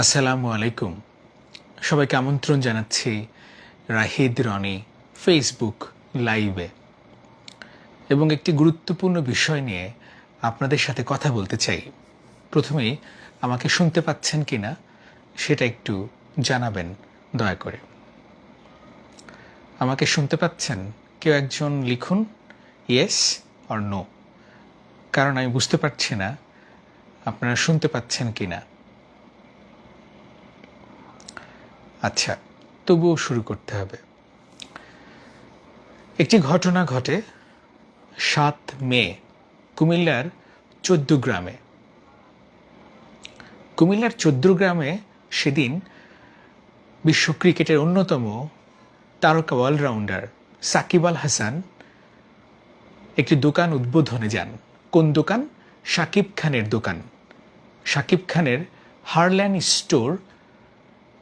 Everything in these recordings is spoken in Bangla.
আসসালামু আলাইকুম। সবাইকে আমন্ত্রণ জানাচ্ছি রাহিদ রনি ফেসবুক লাইভে এবং একটি গুরুত্বপূর্ণ বিষয় নিয়ে আপনাদের সাথে কথা বলতে চাই। প্রথমেই, আমাকে শুনতে পাচ্ছেন কি না সেটা একটু জানাবেন, দয়া করে। আমাকে শুনতে পাচ্ছেন? কেউ একজন লিখুন ইয়েস অর নো কারণ আমি বুঝতে পারছি না আপনারা শুনতে পাচ্ছেন কি না আচ্ছা তবুও শুরু করতে হবে। একটি ঘটনা ঘটে সাত মে, কুমিল্লার চোদ্দ গ্রামে। কুমিল্লার চোদ্দ গ্রামে সেদিন বিশ্ব ক্রিকেটের অন্যতম তারকা অলরাউন্ডার সাকিব আল হাসান একটি দোকান উদ্বোধনে যান। কোন দোকান? সাকিব খানের দোকান। সাকিব খানের হারল্যান্ড স্টোর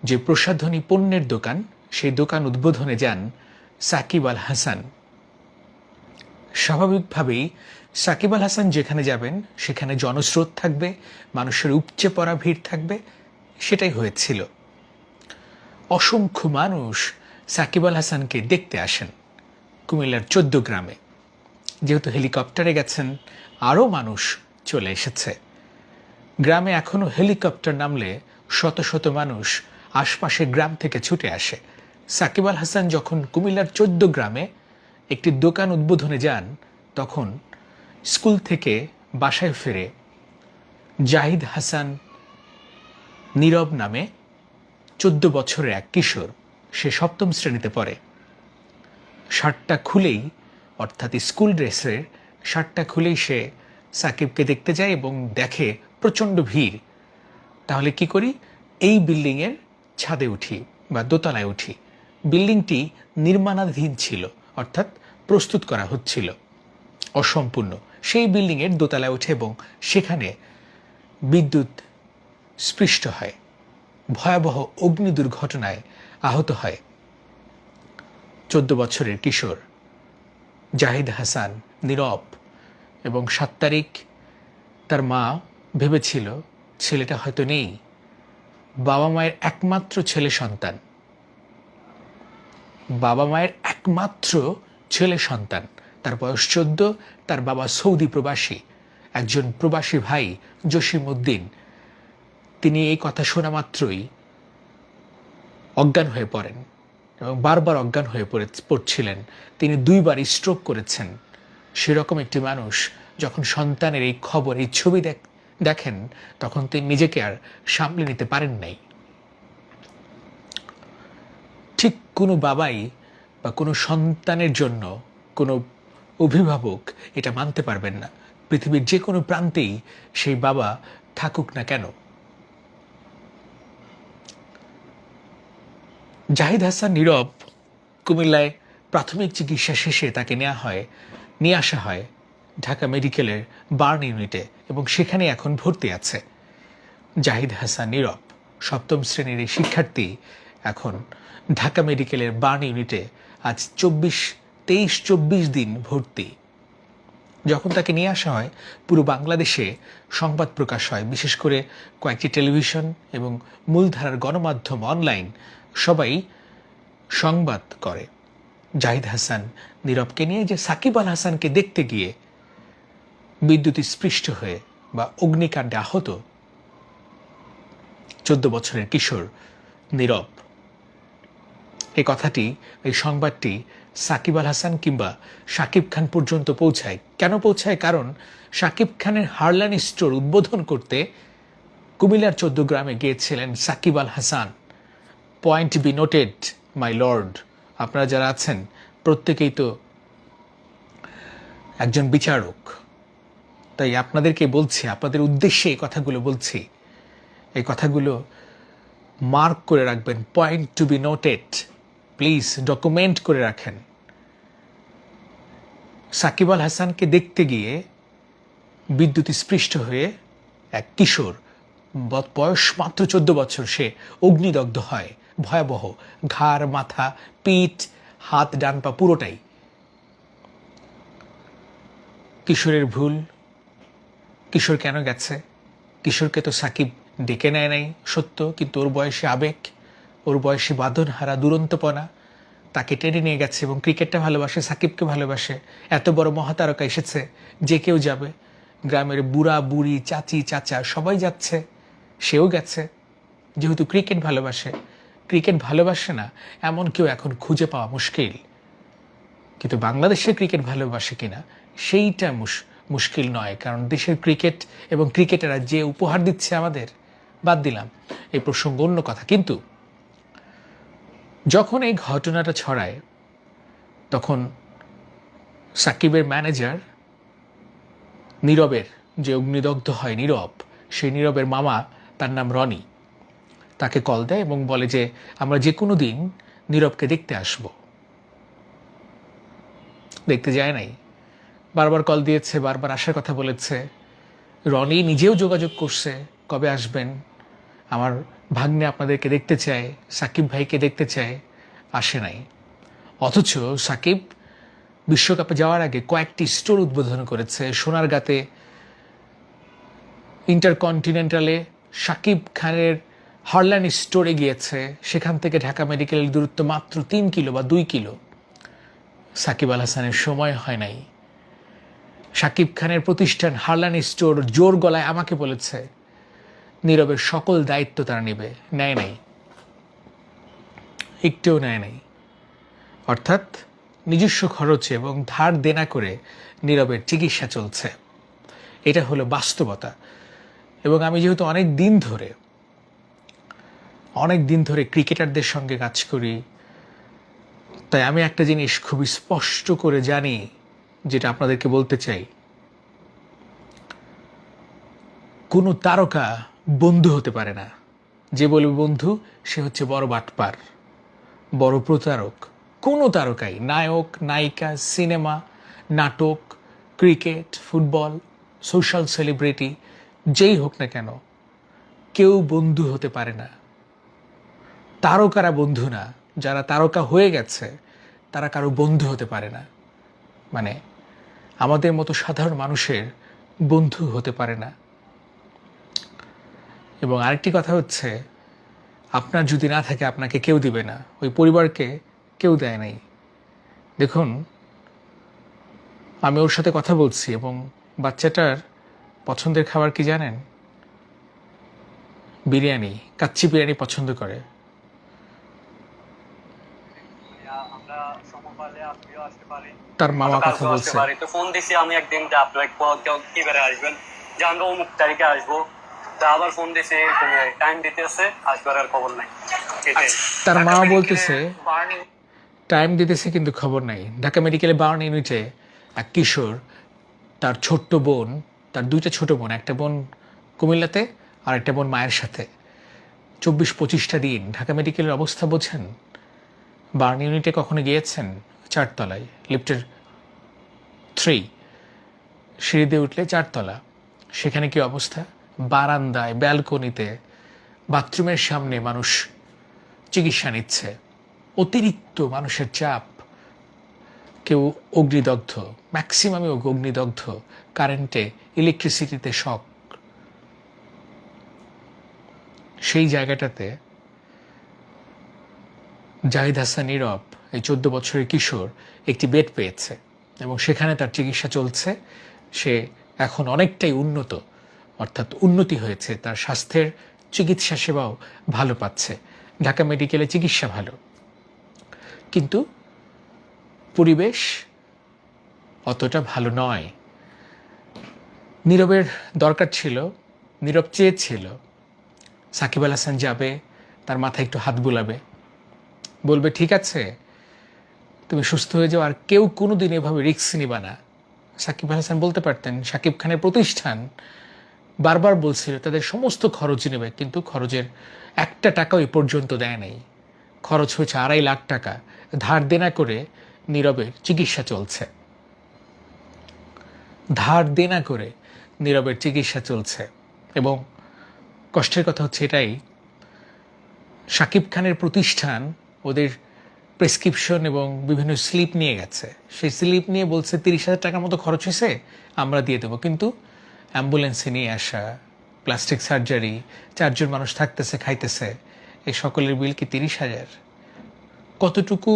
যে প্রসাধনী পণ্যের দোকান, সেই দোকান উদ্বোধনে যান সাকিব আল হাসান। স্বাভাবিকভাবেই সাকিব আল হাসান যেখানে যাবেন, সেখানে জনস্রোত থাকবে, মানুষের উপচে পড়া ভিড় থাকবে, সেটাই হয়েছিল। অসংখ্য মানুষ সাকিব আল হাসানকে দেখতে আসেন কুমিল্লার চোদ্দ গ্রামে। যেহেতু হেলিকপ্টারে গেছেন, আরও মানুষ চলে এসেছে। গ্রামে এখনও হেলিকপ্টার নামলে শত শত মানুষ আশপাশের গ্রাম থেকে ছুটে আসে। সাকিব আল হাসান যখন কুমিল্লার চোদ্দ গ্রামে একটি দোকান উদ্বোধনে যান, তখন স্কুল থেকে বাসায় ফিরে জাহিদ হাসান নীরব নামে চোদ্দ বছরের এক কিশোর। সে সপ্তম শ্রেণীতে পড়ে। শার্টটা খুলেই, অর্থাৎ স্কুল ড্রেসের শার্টটা খুলেই সে সাকিবকে দেখতে যায় এবং দেখে প্রচণ্ড ভিড়। তাহলে কি করি? এই বিল্ডিংয়ের ছাদে উঠি বা দোতলায় উঠি। বিল্ডিংটি নির্মাণাধীন ছিল, অর্থাৎ প্রস্তুত করা হচ্ছিল। অসম্পূর্ণ। সেই বিল্ডিংয়ের দোতলায় ওঠে এবং সেখানে বিদ্যুৎ স্পৃষ্ট হয়। ভয়াবহ অগ্নি দুর্ঘটনায় আহত হয় চোদ্দ বছরের কিশোর জাহিদ হাসান নীরব এবং সাত তারিখ তার মা ভেবেছিল, ছেলেটা হয়তো নেই। বাবা মায়ের একমাত্র ছেলে সন্তান। বাবা মায়ের একমাত্র ছেলে সন্তান। তার বয়স চোদ্দ, তার বাবা সৌদি প্রবাসী, একজন প্রবাসী ভাই জসিম উদ্দিন তিনি এই কথা শোনা মাত্রই অজ্ঞান হয়ে পড়েন এবং বারবার অজ্ঞান হয়ে পড়ে, পড়ছিলেন। তিনি দুইবার স্ট্রোক করেছেন। সেরকম একটি মানুষ যখন সন্তানের এই খবর, এই ছবি দেখ দেখেন, তখন তিনি নিজেকে আর সামলে নিতে পারেন নাই। ঠিক কোনো বাবাই বা কোনো সন্তানের জন্য কোনো অভিভাবক এটা মানতে পারবেন না। পৃথিবীর যে কোনো প্রান্তেই সেই বাবা থাকুক না কেন। জাহিদ হাসান নীরব কুমিল্লায় প্রাথমিক চিকিৎসা শেষে তাকে নেওয়া হয়, নিয়ে আসা হয়। ঢাকা মেডিকেলের বার্ন ইউনিটে এবং সেখানে এখন ভর্তি আছে। জাহিদ হাসান নীরব, সপ্তম শ্রেণির এই শিক্ষার্থী এখন ঢাকা মেডিকেলের বার্ন ইউনিটে আজ চব্বিশ, তেইশ, চব্বিশ দিন ভর্তি। যখন তাকে নিয়ে আসা হয়, পুরো বাংলাদেশে সংবাদ প্রকাশ হয়। বিশেষ করে কয়েকটি টেলিভিশন এবং মূলধারার গণমাধ্যম অনলাইন সবাই সংবাদ করে। জাহিদ হাসান নীরবকে নিয়ে যে সাকিব আল হাসানকে দেখতে গিয়ে বিদ্যুৎ স্পৃষ্ট হয়ে বা অগ্নিকাণ্ডে আহত চোদ্দ বছরের কিশোর নীরব। এই কথাটি, এই সংবাদটি সাকিব আল হাসান কিংবা সাকিব খান পর্যন্ত পৌঁছায়। কেন পৌঁছায়? কারণ সাকিব খানের হারলান স্টোর উদ্বোধন করতে কুমিল্লার চোদ্দ গ্রামে গিয়েছিলেন Shakib Al Hasan. Point be noted, my lord. আপনারা যারা আছেন, প্রত্যেকেই তো একজন বিচারক। তাই আপনাদেরকে বলছি, আপনাদের উদ্দেশ্যে এই কথাগুলো বলছি। এই কথাগুলো মার্ক করে রাখবেন point to be noted please document করে রাখেন। সাকিব আল হাসানকে দেখতে গিয়ে বিদ্যুৎ স্পৃষ্ট হয়ে এক কিশোর বয়স মাত্র চোদ্দ বছর, সে অগ্নিদগ্ধ হয়, ভয়াবহ, ঘাড়, মাথা, পিঠ, হাত, ডান পা, পুরোটাই। কিশোরের ভুল কিশোর কেন গেছে? কিশোরকে তো সাকিব ডেকে নেয় নাই, সত্য, কিন্তু ওর বয়সে আবেগ, ওর বয়সে বাঁধনহারা দুরন্তপনা তাকে টেনে নিয়ে গেছে এবং ক্রিকেটটা ভালোবাসে, সাকিবকে ভালোবাসে। এত বড় মহাতারকা এসেছে, যে কেউ যাবে। গ্রামের বুড়া, বুড়ি, চাচি, চাচা, সবাই যাচ্ছে, সেও গেছে। যেহেতু ক্রিকেট ভালোবাসে ক্রিকেট ভালোবাসে না, এমন কেউ এখন খুঁজে পাওয়া মুশকিল। কিন্তু বাংলাদেশের ক্রিকেট ভালোবাসে কিনা, সেইটা মুশ- মুশকিল নয়, কারণ দেশের ক্রিকেট এবং ক্রিকেটাররা যে উপহার দিচ্ছে আমাদের, বাদ দিলাম, এই প্রসঙ্গ অন্য কথা। কিন্তু যখন এই ঘটনাটা ছড়ায়, তখন সাকিবের ম্যানেজার নীরবের, যে অগ্নিদগ্ধ হয় নীরব, সেই নীরবের মামা, তার নাম রনি, তাকে কল দেয় এবং বলে যে, আমরা যে কোনো দিন নীরবকে দেখতে আসব। দেখতে যায় নাই। বারবার কল দিয়েছে, বারবার আসার কথা বলেছে। রনি নিজেও যোগাযোগ করছে, কবে আসবেন? আমার ভাগ্নে আপনাদেরকে দেখতে চায়, সাকিব ভাইকে দেখতে চায়, আসে নাই। অথচ সাকিব বিশ্বকাপে যাওয়ার আগে কয়েকটি স্টোর উদ্বোধন করেছে। সোনারগাঁতে ইন্টারকন্টিনেন্টালে সাকিব খানের হারল্যান্ড স্টোরে গিয়েছে। সেখান থেকে ঢাকা মেডিকেলের দূরত্ব মাত্র তিন কিলো বা দুই কিলো। সাকিব আল হাসানের সময় হয় নাই। সাকিব খানের প্রতিষ্ঠান হারলান স্টোর জোর গলায় আমাকে বলেছে নীরবের সকল দায়িত্ব তারা নেবে। নেয় নাই। একটুও নেয় নাই। অর্থাৎ নিজস্ব খরচে এবং ধার দেনা করে নীরবের চিকিৎসা চলছে। এটা হলো বাস্তবতা। এবং আমি যেহেতু অনেক দিন ধরে, অনেক দিন ধরে ক্রিকেটারদের সঙ্গে কাজ করি, তাই আমি একটা জিনিস খুবই স্পষ্ট করে জানি যেটা আপনাদেরকে বলতে চাই, কোনো তারকা বন্ধু হতে পারে না। যে বলবে বন্ধু, সে হচ্ছে বড় বাটপার, বড় প্রতারক। কোনো তারকাই, নায়ক, নায়িকা, সিনেমা, নাটক, ক্রিকেট, ফুটবল, সোশ্যাল সেলিব্রিটি, যেই হোক না কেন, কেউ বন্ধু হতে পারে না। তারকারা বন্ধু না, যারা তারকা হয়ে গেছে, তারা কারও বন্ধু হতে পারে না। মানে আমাদের মতো সাধারণ মানুষের বন্ধু হতে পারে না। এবং আরেকটি কথা হচ্ছে, আপনার যদি না থাকে, আপনাকে কেউ দিবে না। ওই পরিবারকে কেউ দেয় নাই। দেখুন, আমি ওর সাথে কথা বলছি এবং বাচ্চাটার পছন্দের খাবার কি জানেন? বিরিয়ানি, কাচ্চি বিরিয়ানি পছন্দ করে আমরা সময় পালে আপনিও আসতে পারি তার মামা কথা বলছে তো ফোন দিছি আমি একদিন যে আপনার কি করে আসবেন? যে আমরা অমুক তারিখে আসব। তা আবার ফোন দিছে টাইম দিতেছে আসবার আর খবর নাই। এটাই। তার মা বলতেছে টাইম দিতেছে কিন্তু খবর নাই। ঢাকা মেডিকেলে বার্ন ইউনিটে এক কিশোর তার ছোট্ট বোন তার দুইটা ছোট বোন একটা বোন কুমিল্লাতে আর একটা বোন মায়ের সাথে। চব্বিশ পঁচিশটা দিন ঢাকা মেডিকেলের অবস্থা বোঝেন? বার্ন ইউনিটে কখনো গিয়েছেন? চারতলায়, লিফটের থ্রি সিঁড়িতে উঠলে চারতলা। সেখানে কি অবস্থা? বারান্দায়, ব্যালকনিতে, বাথরুমের সামনে মানুষ চিকিৎসা নিচ্ছে। অতিরিক্ত মানুষের চাপ। কেউ অগ্নিদগ্ধ ম্যাক্সিমামই অগ্নিদগ্ধ কারেন্টে ইলেকট্রিসিটিতে শক সেই জায়গাটাতে জাহিদ হাসান নীরব এই চোদ্দ বছরের কিশোর একটি বেড পেয়েছে এবং সেখানে তার চিকিৎসা চলছে। সে এখন অনেকটাই উন্নত, অর্থাৎ উন্নতি হয়েছে। তার স্বাস্থ্যের চিকিৎসা সেবাও ভালো পাচ্ছে। ঢাকা মেডিকেলে চিকিৎসা ভালো। কিন্তু পরিবেশ অতটা ভালো নয়। নীরবের দরকার ছিল, নীরব চেয়েছিল সাকিব আল হাসান যাবে, তার মাথায় একটু হাত বুলাবে। বলবে, ঠিক আছে তুমি সুস্থ হয়ে যাও, আর কেউ কোনোদিন এভাবে রিস্ক নিবা না। সাকিব হাসান বলতে পারতেন, সাকিব খানের প্রতিষ্ঠান বারবার বলছিল, তাদের সমস্ত খরচ নেবে, কিন্তু খরচের একটা টাকাও এ পর্যন্ত দেয় নাই। খরচ হয়েছে আড়াই লাখ টাকা, ধার দেনা করে নীরবের চিকিৎসা চলছে। ধার দেনা করে নীরবের চিকিৎসা চলছে। এবং কষ্টের কথা হচ্ছে এটাই, সাকিব খানের প্রতিষ্ঠান ওদের প্রেসক্রিপশন এবং বিভিন্ন স্লিপ নিয়ে গেছে। সেই স্লিপ নিয়ে বলছে, তিরিশ হাজার টাকার মতো খরচ হয়েছে, আমরা দিয়ে দেবো। কিন্তু অ্যাম্বুলেন্সে নিয়ে আসা, প্লাস্টিক সার্জারি, চারজন মানুষ থাকতেছে, খাইতেছে, এই সকলের বিল কি তিরিশ হাজার? কতটুকু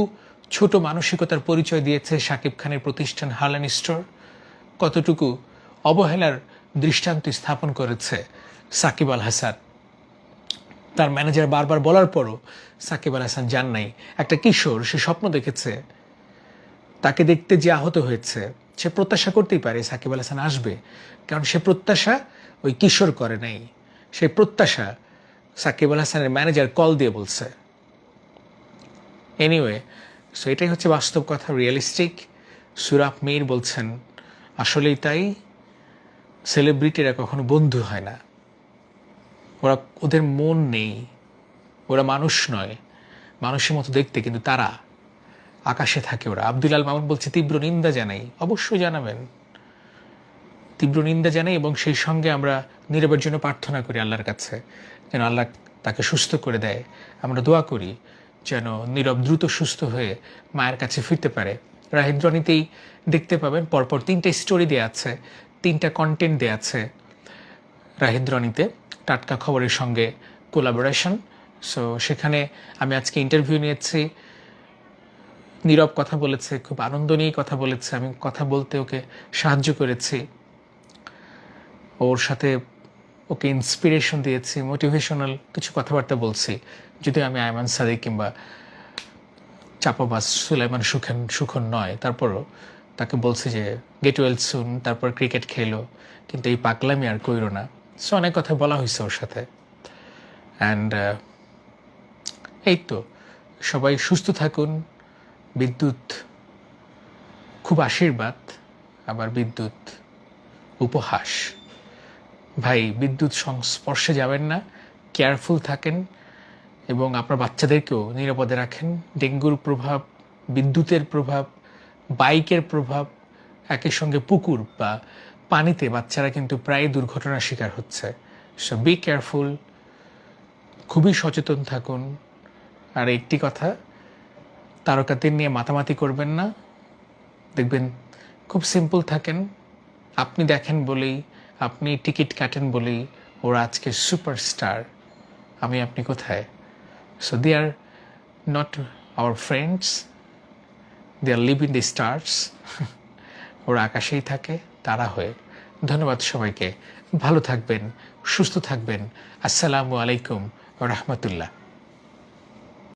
ছোট মানসিকতার পরিচয় দিয়েছে শাকিব খানের প্রতিষ্ঠান হালান স্টোর? কতটুকু অবহেলার দৃষ্টান্ত স্থাপন করেছে সাকিব আল হাসান? তার ম্যানেজার বারবার বলার পরও সাকিব আল হাসান যান নাই। একটা কিশোর, সে স্বপ্ন দেখেছে। তাকে দেখতে যে আহত হয়েছে, সে প্রত্যাশা করতেই পারে সাকিব আল হাসান আসবে। কারণ সে প্রত্যাশা ওই কিশোর করে নাই। সেই প্রত্যাশা সাকিব আল হাসানের ম্যানেজার কল দিয়ে বলছে। এনিওয়ে সো এটাই হচ্ছে বাস্তব কথা রিয়েলিস্টিক সুরাফ মীর বলছেন, আসলেই তাই। সেলিব্রিটিরা কখনো বন্ধু হয় না। ওরা ওদের মন নেই। ওরা মানুষ নয়। মানুষের মতো দেখতে কিন্তু তারা। আকাশে থাকে ওরা। আব্দুল আল মামুন বলছে, তীব্র নিন্দা জানাই। অবশ্যই জানাবেন। তীব্র নিন্দা জানাই এবং সেই সঙ্গে আমরা নীরবের জন্য প্রার্থনা করি আল্লাহর কাছে। যেন আল্লাহ তাকে সুস্থ করে দেয়। আমরা দোয়া করি যেন নীরব দ্রুত সুস্থ হয়ে মায়ের কাছে ফিরতে পারে। রাহিদ্রণীতেই দেখতে পাবেন, পরপর তিনটে স্টোরি দেওয়া আছে, তিনটা কন্টেন্ট দেওয়া আছে রাহিদ্রণীতে টাটকা খবরের সঙ্গে কোলাবোরেশন সো সেখানে আমি আজকে ইন্টারভিউ নিয়েছি। নীরব কথা বলেছে, খুব আনন্দ নিয়ে কথা বলেছে। আমি কথা বলতে ওকে সাহায্য করেছি। ওর সাথে ওকে ইন্সপিরেশন দিয়েছি মোটিভেশনাল কিছু কথাবার্তা বলছি। যদি আমি আয়মান সাদিক কিংবা চাপাবাস সুলাইমান সুখেন সুখন নয়। তারপরও তাকে বলছি যে গেট ওয়েল সুন তারপর ক্রিকেট খেলো। কিন্তু এই পাগলামি আর কইরো না। সো অনেক কথা বলা হয়েছে ওর সাথে। অ্যান্ড এই তো, সবাই সুস্থ থাকুন, বিদ্যুৎ খুব আশীর্বাদ, আবার বিদ্যুৎ উপহাস। ভাই, বিদ্যুৎ সংস্পর্শে যাবেন না কেয়ারফুল থাকেন, এবং আপনার বাচ্চাদেরকেও নিরাপদে রাখেন। ডেঙ্গুর প্রভাব, বিদ্যুতের প্রভাব, বাইকের প্রভাব একই সঙ্গে পুকুর বা পানিতে বাচ্চারা কিন্তু প্রায় দুর্ঘটনার শিকার হচ্ছে। সো বি কেয়ারফুল খুবই সচেতন থাকুন। আর একটি কথা, তারকাদের নিয়ে মাতামাতি করবেন না। দেখবেন খুব সিম্পল থাকেন। আপনি দেখেন বলেই, আপনি টিকিট কাটেন বলেই ওরা আজকে সুপারস্টার আমি, আপনি কোথায়? So they are not our friends they are live in the stars ওরা আকাশেই থাকে। তারা হয়ে। ধন্যবাদ সবাইকে। ভালো থাকবেন সুস্থ থাকবেন। আসসালামু আলাইকুম রহমতুল্লাহ।